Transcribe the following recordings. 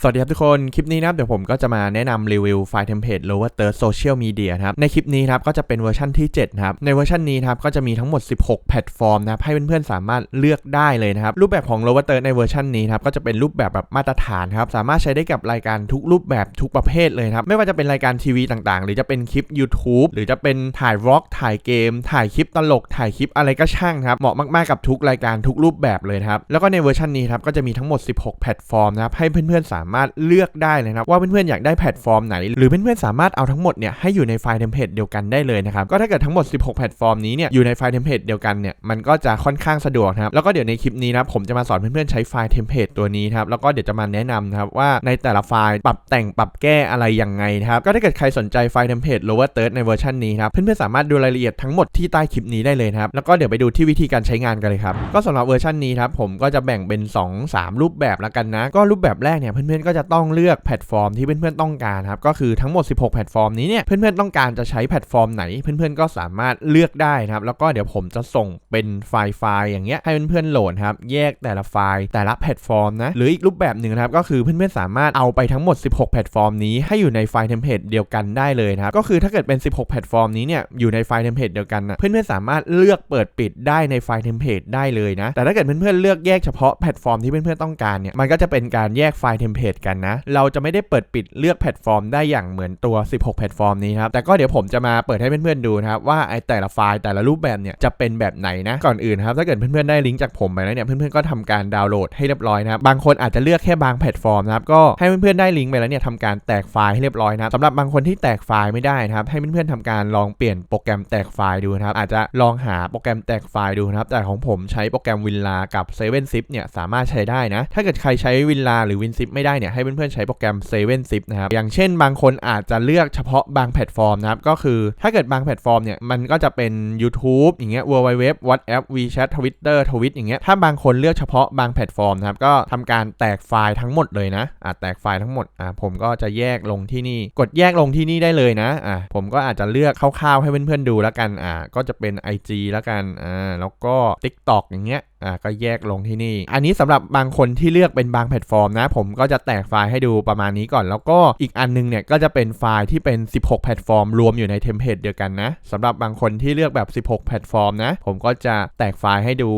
สวัสดีครับทุกคน คลิปนี้นะครับเดี๋ยวผมก็จะมาแนะนำรีวิวไฟล์เทมเพลต Lower Third Social Media นะครับ ในคลิปนี้ครับก็จะเป็นเวอร์ชันที่7นะครับ ในเวอร์ชันนี้ครับก็จะมีทั้งหมด 16 แพลตฟอร์มนะครับ ให้เพื่อนๆสามารถเลือกได้เลยนะครับ รูปแบบของ Lower Third ในเวอร์ชันนี้ครับก็จะเป็นรูปแบบแบบมาตรฐานครับ สามารถใช้ได้กับรายการทุกรูปแบบทุกประเภทเลยครับ ไม่ว่าจะเป็นรายการทีวีต่างๆ หรือจะเป็นคลิป YouTube หรือจะเป็นถ่ายวอล์กถ่ายเกม ถ่ายคลิปตลก ถ่ายคลิปอะไรก็ช่างครับ เหมาะมากๆกับทุกรายการทุกรูปแบบเลยครับ แล้วก็ในเวอร์ชันนี้ครับก็จะมีทั้งหมด 16 แพลตฟอร์มนะครับให้เพื่อนๆสามารถเลือกได้เลยนะครับว่าเพื่อนๆอยากได้แพลตฟอร์มไหน หรือเพื่อนๆสามารถเอาทั้งหมดเนี่ยให้อยู่ในไฟล์เทมเพลตเดียวกันได้เลยนะครับก็ถ้าเกิดทั้งหมด 16 แพลตฟอร์มนี้เนี่ยอยู่ในไฟล์เทมเพลตเดียวกันเนี่ยมันก็จะค่อนข้างสะดวกนะครับแล้วก็เดี๋ยวในคลิปนี้นะครับผมจะมาสอนเพื่อนๆใช้ไฟล์เทมเพลตตัวนี้นะครับแล้วก็เดี๋ยวจะมาแนะนำนะครับว่าในแต่ละไฟล์ปรับแต่งปรับแก้อะไรยังไงนะครับก็ถ้าเกิดใครสนใจไฟล์เทมเพลต lower third ในเวอร์ชันนี้ครับเพื่อนๆสามารถดูรายละเอียดทั้งหมดที่ใต้คลิปนี้ได้เลยนะครับแล้วก็เดี๋ยวไปดูที่วิธีการใช้งานกันเลยครับก็สำหรับเวอร์ชันนี้ครับผมก็จะแบ่งเป็น 2 3 รูปแบบละกันนะ ก็รูปแบบแรกเนี่ยเพื่อนื่อนๆก็จะต้องเลือกแพลตฟอร์มที่เพื่อนๆต้องการครับก็คือทั้งหมด 16 แพลตฟอร์มนี้เนี่ยเพื่อนๆต้องการจะใช้แพลตฟอร์มไหน เพื่อนๆก็สามารถเลือกได้นะครับแล้วก็เดี๋ยวผมจะส่งเป็นไฟล์ไฟล์อย่างเงี้ยให้เพื่อนๆโหลดครับแยกแต่ละไฟล์แต่ละแพลตฟอร์มนะหรืออีกรูปแบบหนึ่งนะครับก็คือเพื่อนๆสามารถเอาไปทั้งหมด 16 แพลตฟอร์มนี้ให้อยู่ในไฟล์เทมเพลตเดียวกันได้เลยนะครับก็คือถ้าเกิดเป็น 16 แพลตฟอร์มนี้เนี่ยอยู่ในไฟล์เทมเพลตเดียวกันนะเพื่อนๆสามารถเลือกเปิดปิดได้ในไฟล์เทมเพลตได้เลยนะแต่ถ้าเกิดเพื่อนๆเลือกแยกเฉพาะแพลตฟอร์มที่เพื่อนๆต้องการเนี่ยมันก็จะเป็นการแยกไฟล์เทมเพลตกันนะ เราจะไม่ได้เปิดปิดเลือกแพลตฟอร์มได้อย่างเหมือนตัว 16 แพลตฟอร์มนี้ครับ แต่ก็เดี๋ยวผมจะมาเปิดให้เพื่อนๆดูนะครับว่าไอแต่ละไฟล์แต่ละรูปแบบเนี่ยจะเป็นแบบไหนนะ ก่อนอื่นครับถ้าเกิดเพื่อนๆได้ลิงก์จากผมไปแล้วเนี่ยเพื่อนๆก็ทำการดาวน์โหลดให้เรียบร้อยนะครับบางคนอาจจะเลือกแค่บางแพลตฟอร์มนะครับก็ให้เพื่อนๆได้ลิงก์ไปแล้วเนี่ยทำการแตกไฟล์ให้เรียบร้อยนะสำหรับบางคนที่แตกไฟล์ไม่ได้นะครับให้เพื่อนๆทำการลองเปลี่ยนโปรแกรมแตกไฟล์ดูนะครับอาจจะลองหาโปรแกรมแตกไฟล์ดูนะครับแต่ของผมใช้โปรแกรมวินลากับ7 zip เนี่ยสามารถใช้ได้นะถ้าเกิดใครใช้วินลาหรือวินซิปไม่ได้เนี่ยให้เพื่อนๆใช้โปรแกรม7 zip นะครับอย่างเช่นบางคนอาจจะเลือกเฉพาะบางแพลตฟอร์มนะครับก็คือถ้าเกิดบางแพลตฟอร์มเนี่ยมันก็จะเป็น YouTube อย่างเงี้ย w w w WhatsApp WeChat Twitter ทวิตอย่างเงี้ยถ้าบางคนเลือกเฉพาะบางแพลตฟอร์มนะครับก็ทำการแตกไฟล์ทั้งหมดเลยนะอะแตกไฟล์ทั้งหมดอะผมก็จะแยกลงที่นี่ กดแยกลงที่นี่ได้เลยนะอะผมก็อาจจะเลือกคร่าวๆให้เพื่อนๆดูแล้วกันอะก็จะเป็น IG แล้วกันอ่าแล้วก็ TikTok อย่างเงี้ย อ่าก็แยกลงที่นี่ อันนี้สำหรับบางคนที่เลือกเป็นบางแพลตฟอร์มนะ ผมก็จะแตกไฟล์ให้ดูประมาณนี้ก่อน แล้วก็อีกอันนึงเนี่ยก็จะเป็นไฟล์ที่เป็น 16 แพลตฟอร์ม รวมอยู่ในเทมเพลตเดียวกันนะสำหรับบางคนที่เลือกแบบ 16 แพลตฟอร์มนะ ผมก็จะแตกไฟล์ให้ดู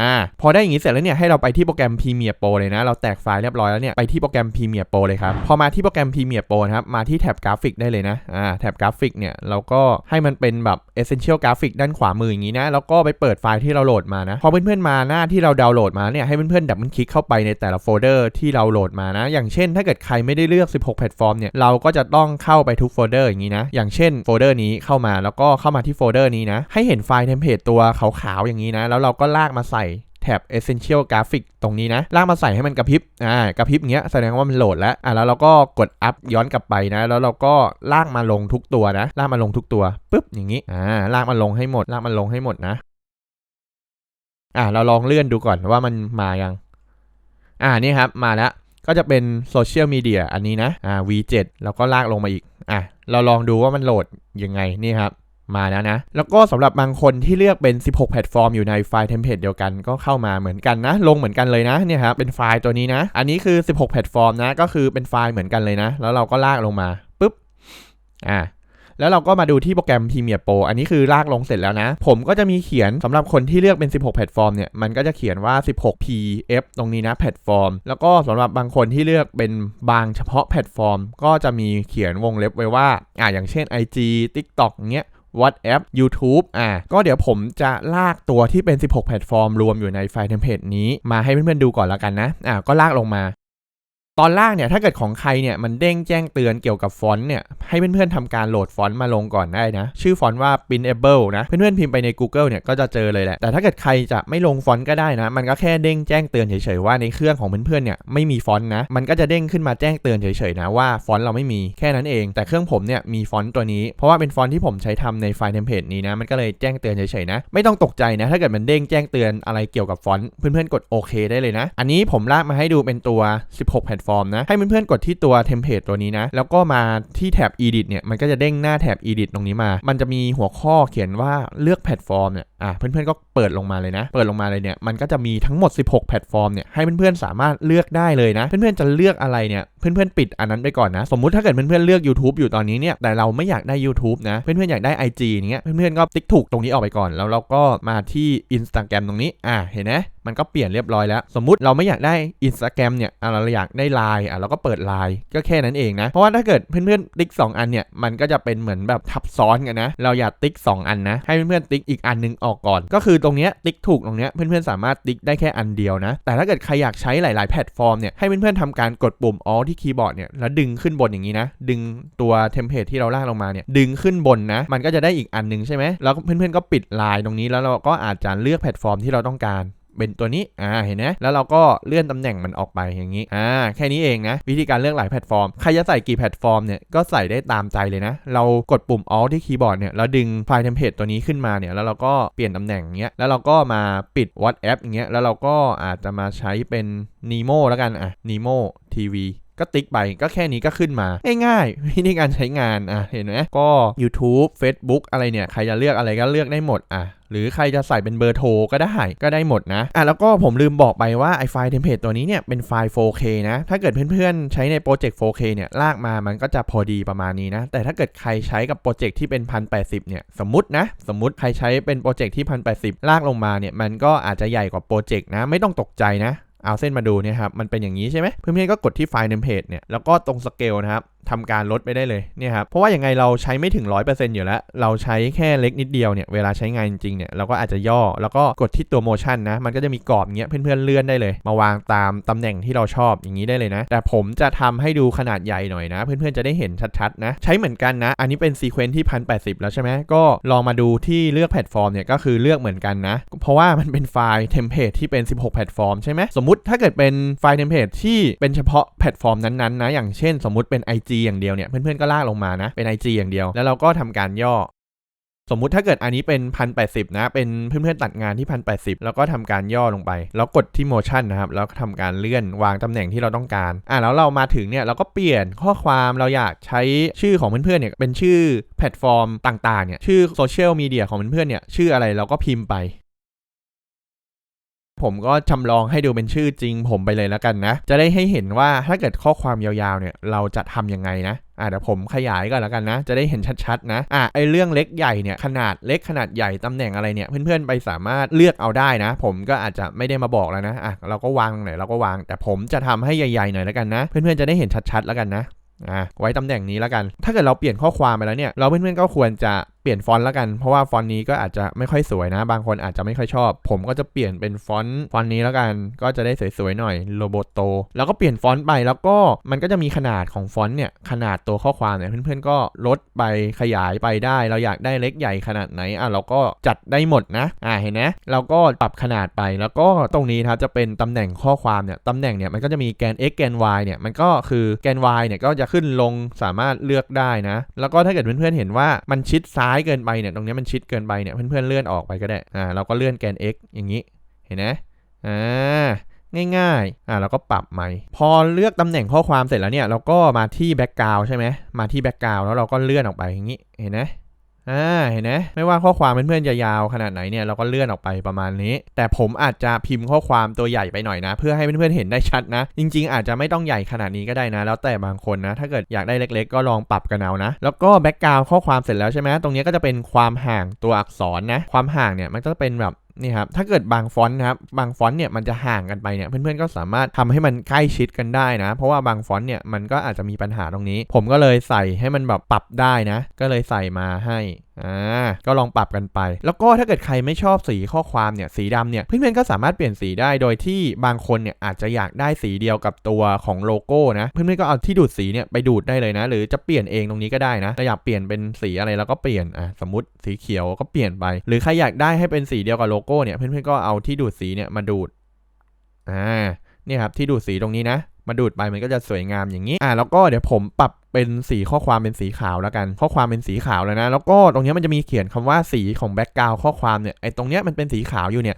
อ่าพอได้อย่างนี้เสร็จแล้วเนี่ยให้เราไปที่โปรแกรม Premiere Pro เลยนะ เราแตกไฟล์เรียบร้อยแล้วเนี่ยไปที่โปรแกรม Premiere Pro เลยครับพอมาที่โปรแกรม Premiere Pro นะครับมาที่แท็บกราฟิกได้เลยนะอ่าแท็บกราฟิกเนี่ยเราก็ให้มันเป็นแบบ Essential Graphic ด้านขวามืออย่างนี้นะแล้วก็ไปเปิดไฟล์ที่เราโหลดมานะพอเพื่อนๆมาหน้าที่เราดาวน์โหลดมาเนี่ยให้เพื่อนๆดับมันคลิกเข้าไปในแต่ละโฟลเดอร์ที่เราโหลดมานะ อย่างเช่น ถ้าเกิดใครไม่ได้เลือก 16 แพลตฟอร์มเนี่ยเราก็จะต้องเข้าไปทุกโฟลเดอร์อย่างนี้นะอย่างเช่นโฟลเดอร์นี้เข้ามาแล้วก็เข้ามาที่โฟลเดอร์นี้นะให้เห็นไฟล์เทมเพลตตัวขาวๆอย่างนี้นะแล้วเราก็ลากมาใส่ แท็บ Essential Graphic ตรงนี้นะ ลากมาใส่ให้มันกระพริบ อ่า กระพริบเงี้ยแสดงว่ามันโหลดแล้ว อ่าแล้วเราก็กดอัพย้อนกลับไปนะ แล้วเราก็ลากมาลงทุกตัวนะ ลากมาลงทุกตัวปึ๊บอย่างนี้ อ่า ลากมาลงให้หมด ลากมาลงให้หมดนะ อ่าเราลองเลื่อนดูก่อนว่ามันมายัง อ่า นี่ครับ มาแล้ว ก็จะเป็นโซเชียลมีเดียอันนี้นะ อ่า V7 แล้วก็ลากลงมาอีก อะ เราลองดูว่ามันโหลดยังไง นี่ครับ มาแล้วนะ แล้วก็สำหรับบางคนที่เลือกเป็น 16 แพลตฟอร์มอยู่ในไฟล์เทมเพลตเดียวกันก็เข้ามาเหมือนกันนะ ลงเหมือนกันเลยนะเนี่ยครับเป็นไฟล์ตัวนี้นะ อันนี้คือ 16 แพลตฟอร์มนะ ก็คือเป็นไฟล์เหมือนกันเลยนะ แล้วเราก็ลากลงมาปุ๊บอ่าแล้วเราก็มาดูที่โปรแกรม Premiere Pro อันนี้คือลากลงเสร็จแล้วนะ ผมก็จะมีเขียนสำหรับคนที่เลือกเป็น 16 แพลตฟอร์มเนี่ย มันก็จะเขียนว่า 16 pf ตรงนี้นะแพลตฟอร์ม แล้วก็สำหรับบางคนที่เลือกเป็นบางเฉพาะแพลตฟอร์ม ก็จะมีเขียนวงเล็บไว้ว่า อ่าอย่างเช่น IG TikTok เงี้ย WhatsApp YouTube อ่าก็เดี๋ยวผมจะลากตัวที่เป็น 16 แพลตฟอร์มรวมอยู่ในไฟล์เทมเพลตนี้มาให้เพื่อนๆดูก่อนละกันนะอ่าก็ลากลงมา ตอนล่างเนี่ยถ้าเกิดของใครเนี่ยมันเด้งแจ้งเตือนเกี่ยวกับฟอนต์เนี่ยให้เพื่อนๆทำการโหลดฟอนต์มาลงก่อนได้นะ ชื่อฟอนต์ว่า printable นะ เพื่อนๆพิมพ์ไปใน Google เนี่ยก็จะเจอเลยแหละ แต่ถ้าเกิดใครจะไม่ลงฟอนต์ก็ได้นะ มันก็แค่เด้งแจ้งเตือนเฉยๆว่าในเครื่องของเพื่อนๆเนี่ยไม่มีฟอนต์นะ มันก็จะเด้งขึ้นมาแจ้งเตือนเฉยๆนะว่าฟอนต์เราไม่มีแค่นั้นเอง แต่เครื่องผมเนี่ยมีฟอนต์ตัวนี้ เพราะว่าเป็นฟอนต์ที่ผมใช้ทำในไฟล์เทมเพลตนี้นะ มันก็เลยแจ้งเตือนเฉยๆนะ ไม่ต้องตกใจนะ ถ้าเกิดมันเด้งแจ้งเตือนอะไรเกี่ยวกับฟอนต์เพื่อนๆกดโอเคได้เลยนะ อันนี้ผมลากมาให้ดูเป็นตัว 16แพลตฟอร์มนะ ให้เพื่อนๆกดที่ตัวเทมเพลตตัวนี้นะ แล้วก็มาที่แท็บ edit เนี่ย มันก็จะเด้งหน้าแท็บ edit ตรงนี้มา มันจะมีหัวข้อเขียนว่าเลือกแพลตฟอร์มเนี่ย อะเพื่อนๆก็เปิดลงมาเลยนะ เปิดลงมาเลยเนี่ยมันก็จะมีทั้งหมด 16 แพลตฟอร์มเนี่ยให้เพื่อนๆสามารถเลือกได้เลยนะ เพื่อนๆจะเลือกอะไรเนี่ยเพื่อนๆปิดอันนั้นไปก่อนนะ สมมุติถ้าเกิดเพื่อนๆเลือก YouTube อยู่ตอนนี้เนี่ยแต่เราไม่อยากได้ YouTube นะเพื่อนๆอยากได้ IG อย่างเงี้ยเพื่อนๆก็ติ๊กถูกตรงนี้ออกไปก่อน แล้วเราก็มาที่ Instagram ตรงนี้อ่าเห็นไหมมันก็เปลี่ยนเรียบร้อยแล้ว สมมุติเราไม่อยากได้ Instagram เนี่ยเราอยากได้ Line อะเราก็เปิด Line ก็แค่นั้นเองนะ เพราะว่าถ้าเกิดเพื่อนๆติ๊ก 2 อันเนี่ยมันก็จะเป็นเหมือนแบบทับซ้อนกันนะ เราอยากติ๊ก 2 อันนะ ให้เพื่อนๆติ๊กอีกอันนึงออกก่อน ก็คือตรงเนี้ยติ๊กถูกตรงเนี้ยเพื่อนๆสามารถติ๊กได้แค่อันเดียวนะ แต่ถ้าเกิดใครอยากใช้หลาย ๆแพลตฟอร์มเนี่ยให้เพื่อนๆทำการกดปุ่ม Alt ที่คีย์บอร์ดเนี่ยแล้วดึงขึ้นบนอย่างนี้นะ ดึงตัวเทมเพลตที่เราลากลงมาเนี่ยดึงขึ้นบนนะ มันก็จะได้อีกอันนึงใช่ไหมแล้วเพื่อนๆก็ปิดลายตรงนี้แล้วเราก็อาจจะเลือกแพลตฟอร์มที่เราต้องการ เป็นตัวนี้ อ่า เห็นไหมแล้วเราก็เลื่อนตำแหน่งมันออกไปอย่างนี้ อ่า แค่นี้เองนะ วิธีการเลือกหลายแพลตฟอร์ม ใครจะใส่กี่แพลตฟอร์มเนี่ย ก็ใส่ได้ตามใจเลยนะ เรากดปุ่ม Alt ที่คีย์บอร์ดเนี่ยแล้วดึงไฟล์เทมเพลตตัวนี้ขึ้นมาเนี่ย แล้วเราก็เปลี่ยนตำแหน่งเงี้ย แล้วเราก็มาปิด WhatsApp อย่างเงี้ย แล้วเราก็อาจจะมาใช้เป็น Nemo แล้วกัน อะ Nemo TV ก็ติ๊กไปก็แค่นี้ก็ขึ้นมา ง่ายๆวิธีการใช้งานอะเห็นไหมก็ YouTube Facebook อะไรเนี่ย ใครจะเลือกอะไรก็เลือกได้หมดอะ หรือใครจะใส่เป็นเบอร์โทรก็ได้ก็ได้หมดนะอะแล้วก็ผมลืมบอกไปว่าไอไฟล์เทมเพลตตัวนี้เนี่ยเป็นไฟล์ 4K นะ ถ้าเกิดเพื่อนๆ ใช้ในโปรเจกต์ 4K เนี่ยลากมามันก็จะพอดีประมาณนี้นะ แต่ถ้าเกิดใครใช้กับโปรเจกต์ที่เป็น 1080 เนี่ย สมมตินะ สมมติใครใช้เป็นโปรเจกต์ที่ 1080 ลากลงมาเนี่ยมันก็อาจจะใหญ่กว่าโปรเจกต์นะ ไม่ต้องตกใจนะเอาเส้นมาดูเนี่ยครับ มันเป็นอย่างนี้ใช่ไหมเพื่อนๆก็กดที่ไฟล์เทมเพลตเนี่ย แล้วก็ตรงสเกลนะครับทำการลดไปได้เลยเนี่ยครับเพราะว่าอย่างไงเราใช้ไม่ถึง 100%อยู่แล้ว เราใช้แค่เล็กนิดเดียวเนี่ยเวลาใช้งานจริงเนี่ยเราก็อาจจะย่อแล้วก็กดที่ตัวโมชั่นนะมันก็จะมีกรอบเงี้ยเพื่อนๆเลื่อนได้เลย มาวางตามตำแหน่งที่เราชอบอย่างนี้ได้เลยนะ แต่ผมจะทำให้ดูขนาดใหญ่หน่อยนะ เพื่อนๆจะได้เห็นชัดๆนะใช้เหมือนกันนะ อันนี้เป็นซีเควนซ์ที่ 1080 แล้วใช่ไหมก็ลองมาดูที่เลือกแพลตฟอร์มเนี่ยก็คือเลือกเหมือนกันนะ เพราะว่ามันเป็นไฟล์เทมเพลตที่เป็น 16 แพลตฟอร์มใช่ไหมสมมติถ้าเกิดเป็นไฟล์เทมเพลตที่เป็นเฉพาะแพลตฟอร์มนั้นๆนะอย่างเช่น สมมติเป็น IG อย่างเดียวเนี่ยเพื่อนๆก็ลากลงมานะเป็น IG อย่างเดียว แล้วเราก็ทำการย่อ สมมุติถ้าเกิดอันนี้เป็น1080นะ เป็นเพื่อนๆตัดงานที่1080แล้วก็ทำการย่อลงไป แล้วกดที่ motion นะครับแล้วทำการเลื่อนวางตำแหน่งที่เราต้องการอะแล้วเรามาถึงเนี่ยเราก็เปลี่ยนข้อความเราอยากใช้ชื่อของเพื่อนๆเนี่ยเป็นชื่อแพลตฟอร์มต่างๆเนี่ยชื่อโซเชียลมีเดียของเพื่อนๆเนี่ยชื่ออะไรเราก็พิมพ์ไป ผมก็จำลองให้ดูเป็นชื่อจริงผมไปเลยแล้วกันนะ จะได้ให้เห็นว่าถ้าเกิดข้อความยาวๆเนี่ยเราจะทำยังไงนะอะเดี๋ยวผมขยายก่อนแล้วกันนะ จะได้เห็นชัดๆนะอะไอเรื่องเล็กใหญ่เนี่ยขนาดเล็กขนาดใหญ่ตำแหน่งอะไรเนี่ยเพื่อนๆไปสามารถเลือกเอาได้นะ ผมก็อาจจะไม่ได้มาบอกแล้วนะอะเราก็วางตรงไหนเราก็วาง แต่ผมจะทำให้ใหญ่ๆหน่อยแล้วกันนะ เพื่อนๆจะได้เห็นชัดๆแล้วกันนะอะไว้ตำแหน่งนี้แล้วกัน ถ้าเกิดเราเปลี่ยนข้อความไปแล้วเนี่ย เราเพื่อนๆก็ควรจะ เปลี่ยนฟอนต์แล้วกัน เพราะว่าฟอนต์นี้ก็อาจจะไม่ค่อยสวยนะ บางคนอาจจะไม่ค่อยชอบ ผมก็จะเปลี่ยนเป็นฟอนต์ฟอนต์นี้แล้วกัน ก็จะได้สวยๆหน่อยโลโบโตแล้วก็เปลี่ยนฟอนต์ไปแล้วก็มันก็จะมีขนาดของฟอนต์เนี่ยขนาดตัวข้อความเนี่ยเพื่อนๆก็ลดไปขยายไปได้ เราอยากได้เล็กใหญ่ขนาดไหนอะเราก็จัดได้หมดนะอ่าเห็นไหมเราก็ปรับขนาดไปแล้วก็ตรงนี้ครับจะเป็นตำแหน่งข้อความเนี่ยตำแหน่งเนี่ยมันก็จะมีแกน x แกน y เนี่ยมันก็คือแกน y เนี่ยก็จะขึ้นลงสามารถเลือกได้นะ แล้วก็ถ้าเกิดเพื่อนๆเห็นว่ามันชิดซ้ายายเกินไปเนี่ยตรงนี้มันชิดเกินไปเนี่ยเพื่อนๆเลื่อนออกไปก็ได้อ่าเราก็เลื่อนแกน x อย่างนี้เห็นไหมอ่าง่ายๆ อ่าเราก็ปรับใหม่ พอเลือกตำแหน่งข้อความเสร็จแล้วเนี่ย เราก็มาที่แบ็กกราวใช่ไหม มาที่แบ็กกราวแล้วเราก็เลื่อนออกไปอย่างนี้ เห็นไหม อ่าเห็นไหมไม่ว่าข้อความเพื่อนๆจะยาวขนาดไหนเนี่ยเราก็เลื่อนออกไปประมาณนี้ แต่ผมอาจจะพิมพ์ข้อความตัวใหญ่ไปหน่อยนะ เพื่อให้เพื่อนๆเห็นได้ชัดนะ จริง ๆ อาจจะไม่ต้องใหญ่ขนาดนี้ก็ได้นะ แล้วแต่บางคนนะ ถ้าเกิดอยากได้เล็ก ๆ ก็ลองปรับกันเอานะ แล้วก็แบ็กกราวข้อความเสร็จแล้วใช่ไหมตรงนี้ก็จะเป็นความห่างตัวอักษรนะ ความห่างเนี่ยมันจะเป็นแบบ นี่ครับถ้าเกิดบางฟอนต์นะครับบางฟอนต์เนี่ยมันจะห่างกันไปเนี่ยเพื่อนๆก็สามารถทำให้มันใกล้ชิดกันได้นะ เพราะว่าบางฟอนต์เนี่ยมันก็อาจจะมีปัญหาตรงนี้ ผมก็เลยใส่ให้มันแบบปรับได้นะ ก็เลยใส่มาให้อ่าก็ลองปรับกันไป แล้วก็ถ้าเกิดใครไม่ชอบสีข้อความเนี่ยสีดำเนี่ยเพื่อนๆก็สามารถเปลี่ยนสีได้โดยที่บางคนเนี่ยอาจจะอยากได้สีเดียวกับตัวของโลโก้นะเพื่อนๆก็เอาที่ดูดสีเนี่ยไปดูดได้เลยนะ หรือจะเปลี่ยนเองตรงนี้ก็ได้นะถ้าอยากเปลี่ยนเป็นสีอะไรเราก็เปลี่ยนอะสมมติสีเขียวก็เปลี่ยนไป หรือใครอยากได้ให้เป็นสีเดียวกับโลโก้เนี่ยเพื่อนๆก็เอาที่ดูดสีเนี่ยมาดูดอ่าเนี่ยครับที่ดูดสีตรงนี้นะ มาดูดไปมันก็จะสวยงามอย่างนี้อ่าแล้วก็เดี๋ยวผมปรับเป็นสีข้อความเป็นสีขาวแล้วกัน ข้อความเป็นสีขาวแล้วนะ แล้วก็ตรงนี้มันจะมีเขียนคำว่าสีของแบ็กกราวข้อความเนี่ยไอ้ตรงเนี้ยมันเป็นสีขาวอยู่เนี่ย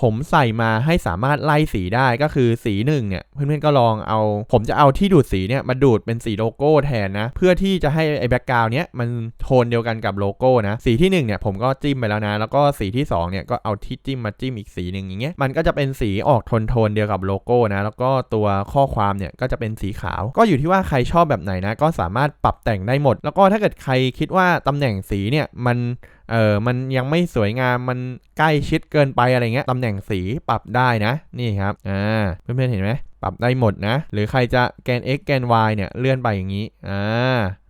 ผมใส่มาให้สามารถไล่สีได้ก็คือสีหนึ่งเนี่ยเพื่อนๆก็ลองเอา ผมจะเอาที่ดูดสีเนี่ยมาดูดเป็นสีโลโก้แทนนะ เพื่อที่จะให้ไอ้แบ็กกราวน์เนี้ยมันโทนเดียวกันกับโลโก้นะ สีที่1เนี่ยผมก็จิ้มไปแล้วนะ แล้วก็สีที่2เนี่ยก็เอาที่จิ้มมาจิ้มอีกสีหนึ่งอย่างเงี้ยมันก็จะเป็นสีออกโทนโทนเดียวกับโลโก้นะ แล้วก็ตัวข้อความเนี่ยก็จะเป็นสีขาว ก็อยู่ที่ว่าใครชอบแบบไหนนะ ก็สามารถปรับแต่งได้หมด แล้วก็ถ้าเกิดใครคิดว่าตำแหน่งสีเนี่ยมันเออมันยังไม่สวยงามมันใกล้ชิดเกินไปอะไรเงี้ยตำแหน่งสีปรับได้นะนี่ครับอ่าเพื่อนๆเห็นไหมปรับได้หมดนะ หรือใครจะแกน x แกน y เนี่ยเลื่อนไปอย่างนี้อ่า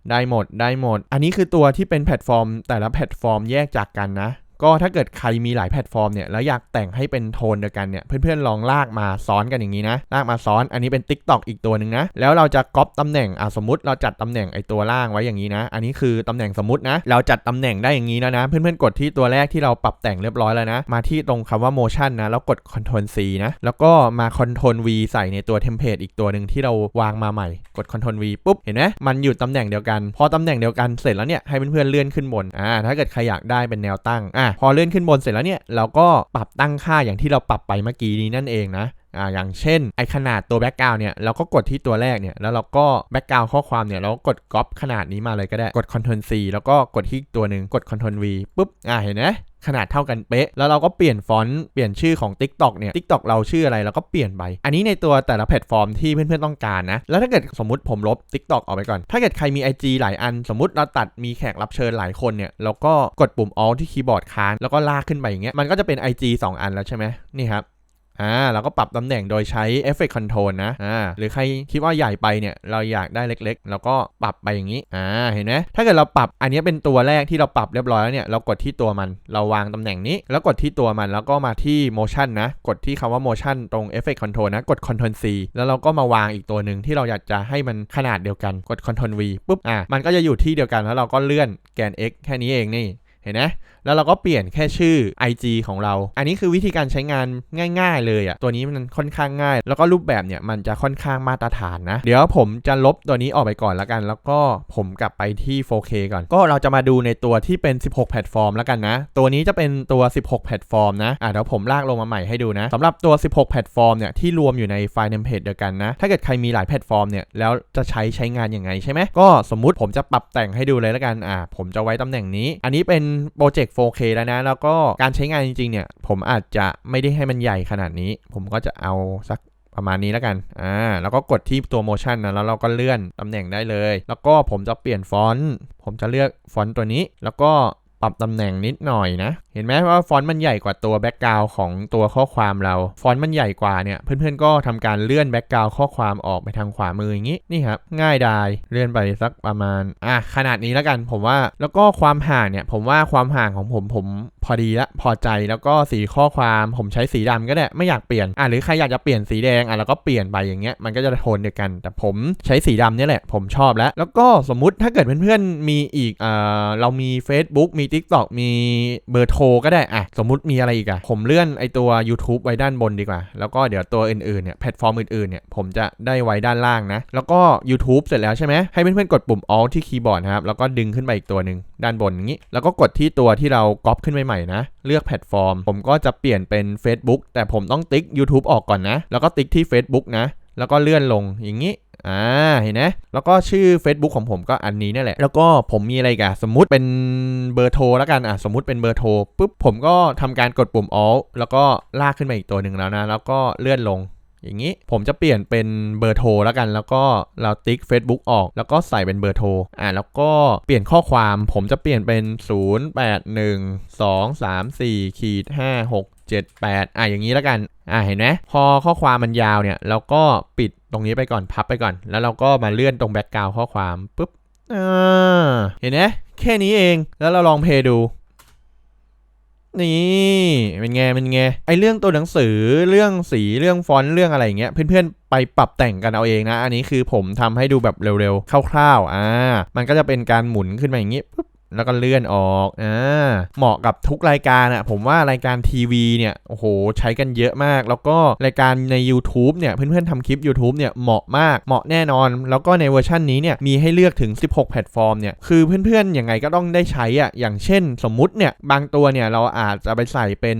ได้หมดได้หมด อันนี้คือตัวที่เป็นแพลตฟอร์ม แต่ละแพลตฟอร์มแยกจากกันนะ ก็ถ้าเกิดใครมีหลายแพลตฟอร์มเนี่ยแล้วอยากแต่งให้เป็นโทนเดียวกันเนี่ยเพื่อนๆลองลากมาซ้อนกันอย่างนี้นะลากมาซ้อนอันนี้เป็น Tik t o อกอีกตัวหนึ่งนะแล้วเราจะก๊อปตำแหน่งอะสมมติเราจัดตำแหน่งไอตัวล่างไว้อย่างนี้นะ อันนี้คือตำแหน่งสมมตินะ เราจัดตำแหน่งได้อย่างนี้แล้วนะ เพื่อนๆกดที่ตัวแรกที่เราปรับแต่งเรียบร้อยแล้วนะ มาที่ตรงคำว่า motion นะแล้วกด Ctrl C นะแล้วก็มา Ctrl V ใส่ในตัวเทมเพลตอีกตัวหนึ่งที่เราวางมาใหม่ กด Ctrl V ปุ๊บเห็นไหมมันอยู่ตำแหน่งเดียวกัน พอตำแหน่งเดียวกันเสร็จแล้วเนี่ยให้เพื่อนๆเลื่อนขึ้นบนอ่าถ้าเกิดใครอยากได้เป็นแนวตั้งอะพอเลื่อนขึ้นบนเสร็จแล้วเนี่ยเราก็ปรับตั้งค่าอย่างที่เราปรับไปเมื่อกี้นี้นั่นเองนะอ่าอย่างเช่นไอขนาดตัวแบ็กกราวเนี่ยเราก็กดที่ตัวแรกเนี่ยแล้วเราก็แบ็กกราวข้อความเนี่ยเราก็กดก๊อปขนาดนี้มาเลยก็ได้กด Ctrl C แล้วก็กดที่อีกตัวหนึ่งกด Ctrl V ปุ๊บอ่าเห็นไหม ขนาดเท่ากันเป๊ะ แล้วเราก็เปลี่ยนฟอนต์เปลี่ยนชื่อของ TikTok เนี่ย Tik t o กเราชื่ออะไรเราก็เปลี่ยนไป อันนี้ในตัวแต่ละแพลตฟอร์มที่เพื่อนๆต้องการนะ แล้วถ้าเกิดสมมติผมลบ TikTok ออกไปก่อน ถ้าเกิดใครมี IG หลายอัน สมมติเราตัดมีแขกรับเชิญหลายคนเนี่ยเราก็กดปุ่ม Alt ที่คีย์บอร์ดค้างแล้วก็ลากขึ้นไปอย่างเงี้ยมันก็จะเป็น IG 2 อันแล้วใช่ไหมนี่ครับ อ่าเราก็ปรับตำแหน่งโดยใช้ Effect Control นะอ่าหรือใครคิดว่าใหญ่ไปเนี่ยเราอยากได้เล็กๆ เราก็ปรับไปอย่างนี้อ่าเห็นไหมถ้าเกิดเราปรับอันนี้เป็นตัวแรกที่เราปรับเรียบร้อยแล้วเนี่ยเรากดที่ตัวมันเราวางตำแหน่งนี้ แล้วกดที่ตัวมันแล้วก็มาที่ Motion นะ กดที่คำว่า Motion ตรง Effect Control นะ กด Ctrl C แล้วเราก็มาวางอีกตัวหนึ่งที่เราอยากจะให้มันขนาดเดียวกันกด Ctrl V ปุ๊บอ่ามันก็จะอยู่ที่เดียวกันแล้วเราก็เลื่อนแกน x แค่นี้เองนี่ เห็นไหมแล้วเราก็เปลี่ยนแค่ชื่อ IG ของเรา อันนี้คือวิธีการใช้งานง่าย ๆ เลยอะ่ะ ตัวนี้มันค่อนข้างง่าย แล้วก็รูปแบบเนี่ยมันจะค่อนข้างมาตรฐานนะ เดี๋ยวผมจะลบตัวนี้ออกไปก่อนแล้วกัน แล้วก็ผมกลับไปที่ 4K ก่อน ก็เราจะมาดูในตัวที่เป็น 16 แพลตฟอร์มแล้วกันนะ ตัวนี้จะเป็นตัว 16 แพลตฟอร์มนะ อะเดี๋ยวผมลากลงมาใหม่ให้ดูนะสำหรับตัว 16 แพลตฟอร์มเนี่ยที่รวมอยู่ในไฟล์เทมเพลตเดียวกันนะ ถ้าเกิดใครมีหลายแพลตฟอร์มเนี่ยแล้วจะใช้ใช้งานยังไงใช่ไหมก็สมมุติผมจะปรับแต่งให้ดูเลยแล้วกัน อะผมจะไว้ตำแหน่งนี้ อันนี้เป็นโปรเจกต์ 4K แล้วนะ แล้วก็การใช้งานจริงๆเนี่ย ผมอาจจะไม่ได้ให้มันใหญ่ขนาดนี้ ผมก็จะเอาสักประมาณนี้แล้วกัน อ่า แล้วก็กดที่ตัวโมชันนะ แล้วเราก็เลื่อนตำแหน่งได้เลย แล้วก็ผมจะเปลี่ยนฟอนต์ ผมจะเลือกฟอนต์ตัวนี้ แล้วก็ ปรับตำแหน่งนิดหน่อยนะ เห็นไหมว่าฟอนต์มันใหญ่กว่าตัวแบ็กกราวของตัวข้อความเรา ฟอนต์มันใหญ่กว่าเนี่ย เพื่อนๆก็ทำการเลื่อนแบ็กกราวข้อความออกไปทางขวามืออย่างนี้ นี่ครับ ง่ายดาย เลื่อนไปสักประมาณ อะ ขนาดนี้แล้วกัน ผมว่า แล้วก็ความห่างเนี่ย ผมว่าความห่างของผมผม พอดีละพอใจแล้วก็สีข้อความผมใช้สีดำก็ได้ไม่อยากเปลี่ยนอะหรือใครอยากจะเปลี่ยนสีแดงอะแล้วก็เปลี่ยนไปอย่างเงี้ยมันก็จะโทนเดียวกัน แต่ผมใช้สีดำเนี่ยแหละ ผมชอบแล้ว แล้วก็สมมุติถ้าเกิดเพื่อนๆมีอีกเอ่อเรามี Facebook มี TikTok มีเบอร์โทรก็ได้อะสมมุติมีอะไรอีกอะผมเลื่อนไอตัว YouTube ไว้ด้านบนดีกว่า แล้วก็เดี๋ยวตัวอื่นๆเนี่ยแพลตฟอร์มอื่นๆเนี่ยผมจะได้ไว้ด้านล่างนะ แล้วก็ YouTube เสร็จแล้วใช่ไหมให้เพื่อนๆกดปุ่ม Alt ที่คีย์บอร์ดนะครับแล้วก็ดึงขึ้นไปอีกตัวหนึ่งด้านบนอย่างนี้ แล้วก็กดที่ตัวที่เราก๊อปขึ้นใหม่ๆนะ เลือกแพลตฟอร์ม ผมก็จะเปลี่ยนเป็น Facebook แต่ผมต้องติ๊ก YouTube ออกก่อนนะ แล้วก็ติ๊กที่ Facebook นะ แล้วก็เลื่อนลงอย่างนี้อ่าเห็นไหมแล้วก็ชื่อ Facebook ของผมก็อันนี้นี่แหละ แล้วก็ผมมีอะไรกันสมมุติเป็นเบอร์โทรแล้วกันอะสมมุติเป็นเบอร์โทรปุ๊บผมก็ทำการกดปุ่ม Alt แล้วก็ลากขึ้นมาอีกตัวหนึ่งแล้วนะ แล้วก็เลื่อนลง อย่างนี้ผมจะเปลี่ยนเป็นเบอร์โทรแล้วกัน แล้วก็เราติ๊ก Facebook ออก แล้วก็ใส่เป็นเบอร์โทรอ่าแล้วก็เปลี่ยนข้อความผมจะเปลี่ยนเป็น 0 8 1 2 3 4ขีด5 6 7 8อะอย่างนี้แล้วกันอ่าเห็นไหมพอข้อความมันยาวเนี่ยเราก็ปิดตรงนี้ไปก่อนพับไปก่อน แล้วเราก็มาเลื่อนตรงแบ็กกราวข้อความปุ๊บอ่าเห็นไหมแค่นี้เองแล้วเราลองเพย์ดู นี่เป็นไงเป็นไงไอเรื่องตัวหนังสือเรื่องสีเรื่องฟอนต์เรื่องอะไรอย่างเงี้ยเพื่อนๆไปปรับแต่งกันเอาเองนะ อันนี้คือผมทำให้ดูแบบเร็วๆคร่าวๆอ่ามันก็จะเป็นการหมุนขึ้นมาอย่างงี้ปุ๊บ แล้วก็เลื่อนออกอ่าเหมาะกับทุกรายการอะผมว่ารายการทีวีเนี่ยโอ้โหใช้กันเยอะมาก แล้วก็รายการใน YouTube เนี่ยเพื่อนๆทำคลิป YouTube เนี่ยเหมาะมากเหมาะแน่นอน แล้วก็ในเวอร์ชันนี้เนี่ยมีให้เลือกถึง 16 แพลตฟอร์มเนี่ยคือเพื่อนๆยังไงก็ต้องได้ใช้อะอย่างเช่น สมมุติเนี่ยบางตัวเนี่ยเราอาจจะไปใส่เป็น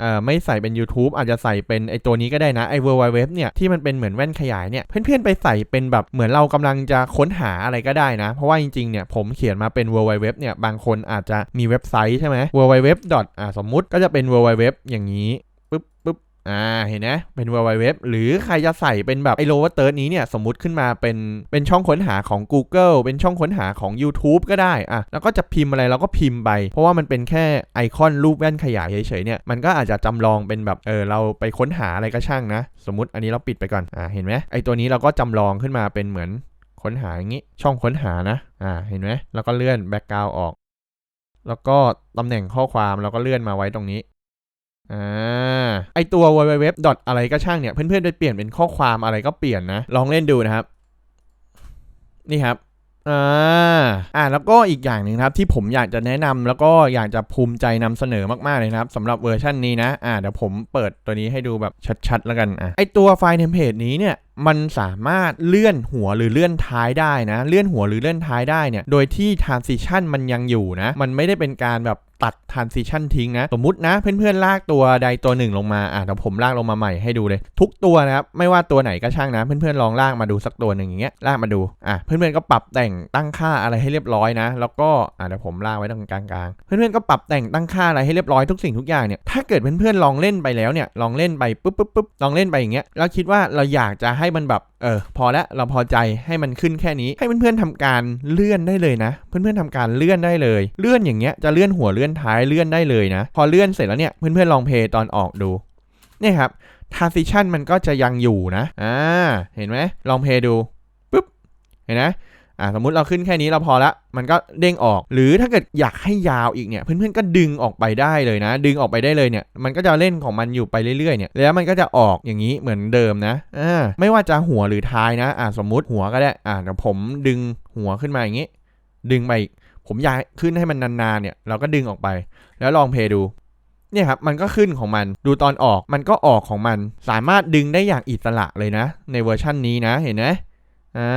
เอ่อไม่ใส่เป็น YouTube อาจจะใส่เป็นไอตัวนี้ก็ได้นะไอ w w w เว็บเนี่ยที่มันเป็นเหมือนแว่นขยายเนี่ยเพื่อนๆไปใส่เป็นแบบเหมือนเรากำลังจะค้นหาอะไรก็ได้นะ เพราะว่าจริงๆเนี่ยผมเขียนมาเป็น w w w เนี่ยบางคนอาจจะมีเว็บไซต์ใช่ไหม w w w อ่าสมมุติก็จะเป็น w w w อย่างนี้ปึ๊บปึ๊บอ่าเห็นไหมเป็น w w w หรือใครจะใส่เป็นแบบไอโลว์เติร์ดนี้เนี่ย สมมุติขึ้นมาเป็นเป็นช่องค้นหาของ Google เป็นช่องค้นหาของ YouTube ก็ได้อะแล้วก็จะพิมพ์อะไรเราก็พิมพ์ไป เพราะว่ามันเป็นแค่ไอคอนรูปแว่นขยายเฉยๆเนี่ย มันก็อาจจะจำลองเป็นแบบเออเราไปค้นหาอะไรก็ช่างนะ สมมติอันนี้เราปิดไปก่อนอ่าเห็นไหมไอตัวนี้เราก็จำลองขึ้นมาเป็นเหมือน ค้นหาอย่างนี้ ช่องค้นหานะ อ่า เห็นไหมแล้วก็เลื่อนแบ็กกราวออก แล้วก็ตำแหน่งข้อความเราก็เลื่อนมาไว้ตรงนี้ อ่า ไอตัว www. อะไรก็ช่างเนี่ย เพื่อนๆไปเปลี่ยนเป็นข้อความอะไรก็เปลี่ยนนะ ลองเล่นดูนะครับ นี่ครับ อ่าอ่าแล้วก็อีกอย่างหนึ่งครับที่ผมอยากจะแนะนำแล้วก็อยากจะภูมิใจนำเสนอมากๆเลยนะครับสำหรับเวอร์ชันนี้นะอ่าเดี๋ยวผมเปิดตัวนี้ให้ดูแบบชัดๆแล้วกันอะไอตัวไฟล์เทมเพลตนี้เนี่ยมันสามารถเลื่อนหัวหรือเลื่อนท้ายได้นะ เลื่อนหัวหรือเลื่อนท้ายได้เนี่ย โดยที่ transition มันยังอยู่นะ มันไม่ได้เป็นการแบบ ตัด transition ทิ้งนะ สมมตินะ เพื่อนๆ ลากตัวใดตัวหนึ่งลงมา อะเดี๋ยวผมลากลงมาใหม่ให้ดูเลย ทุกตัวนะครับ ไม่ว่าตัวไหนก็ช่างนะ เพื่อนๆ ลองลากมาดูสักตัวหนึ่งอย่างเงี้ย ลากมาดู อะ เพื่อนๆ ก็ปรับแต่งตั้งค่าอะไรให้เรียบร้อยนะ แล้วก็ อะเดี๋ยวผมลากไว้ตรงกลางๆ เพื่อนๆ ก็ปรับแต่งตั้งค่าอะไรให้เรียบร้อยทุกสิ่งทุกอย่างเนี่ย ถ้าเกิดเพื่อนๆ ลองเล่นไปแล้วเนี่ย ลองเล่นไปปุ๊บปุ๊บปุ๊บลองเล่นไปอย่างเงี้ย แล้วคิดว่าเราอยากจะให้มันแบบเออพอแล้วเราพอใจให้มันขึ้นแค่นี้ ให้เพื่อนๆทำการเลื่อนได้เลยนะ เพื่อนๆทำการเลื่อนได้เลย เลื่อนอย่างเงี้ยจะเลื่อนหัวเลื่อนท้ายเลื่อนได้เลยนะ พอเลื่อนเสร็จแล้วเนี่ยเพื่อนๆลองเพย์ตอนออกดูเนี่ยครับ transition มันก็จะยังอยู่นะอ่าเห็นไหมลองเพย์ดูปุ๊บเห็นไหมอ่าสมมุติเราขึ้นแค่นี้เราพอละ มันก็เด้งออก หรือถ้าเกิดอยากให้ยาวอีกเนี่ย เพื่อนๆก็ดึงออกไปได้เลยนะ ดึงออกไปได้เลยเนี่ย มันก็จะเล่นของมันอยู่ไปเรื่อยๆเนี่ย แล้วมันก็จะออกอย่างนี้เหมือนเดิมนะ อ่า ไม่ว่าจะหัวหรือท้ายนะ อ่าสมมุติหัวก็ได้ อ่าเดี๋ยวผมดึงหัวขึ้นมาอย่างนี้ ดึงไปอีก ผมอยากขึ้นให้มันนานๆเนี่ยเราก็ดึงออกไป แล้วลองเพย์ดูเนี่ยครับมันก็ขึ้นของมันดูตอนออกมันก็ออกของมัน สามารถดึงได้อย่างอิสระเลยนะ ในเวอร์ชั่นนี้นะเห็นไหม อ่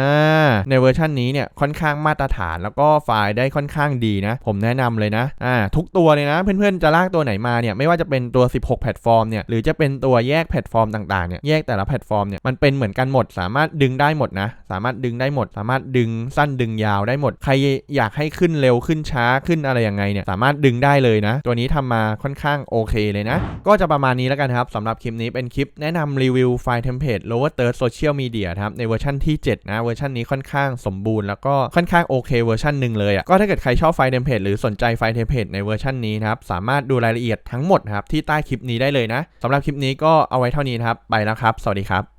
าในเวอร์ชันนี้เนี่ยค่อนข้างมาตรฐานแล้วก็ไฟล์ได้ค่อนข้างดีนะ ผมแนะนำเลยนะอ่าทุกตัวเลยนะ เพื่อนๆจะลากตัวไหนมาเนี่ยไม่ว่าจะเป็นตัว 16 แพลตฟอร์มเนี่ยหรือจะเป็นตัวแยกแพลตฟอร์มต่างๆเนี่ยแยกแต่ละแพลตฟอร์มเนี่ยมันเป็นเหมือนกันหมด สามารถดึงได้หมดนะ สามารถดึงได้หมด สามารถดึงสั้นดึงยาวได้หมด ใครอยากให้ขึ้นเร็วขึ้นช้าขึ้นอะไรยังไงเนี่ยสามารถดึงได้เลยนะ ตัวนี้ทำมาค่อนข้างโอเคเลยนะ ก็จะประมาณนี้แล้วกันครับสำหรับคลิปนี้เป็นคลิปแนะนำรีวิวไฟล์เทมเพลต Lower Third Social Media นะครับในเวอร์ชันที่ 7นะเวอร์ชันนี้ค่อนข้างสมบูรณ์แล้วก็ค่อนข้างโอเคเวอร์ชันหนึ่งเลยอะก็ถ้าเกิดใครชอบไฟล์เทมเพลตหรือสนใจไฟล์เทมเพลตในเวอร์ชันนี้นะครับสามารถดูรายละเอียดทั้งหมดนะครับที่ใต้คลิปนี้ได้เลยนะสำหรับคลิปนี้ก็เอาไว้เท่านี้นะครับไปแล้วครับ สวัสดีครับ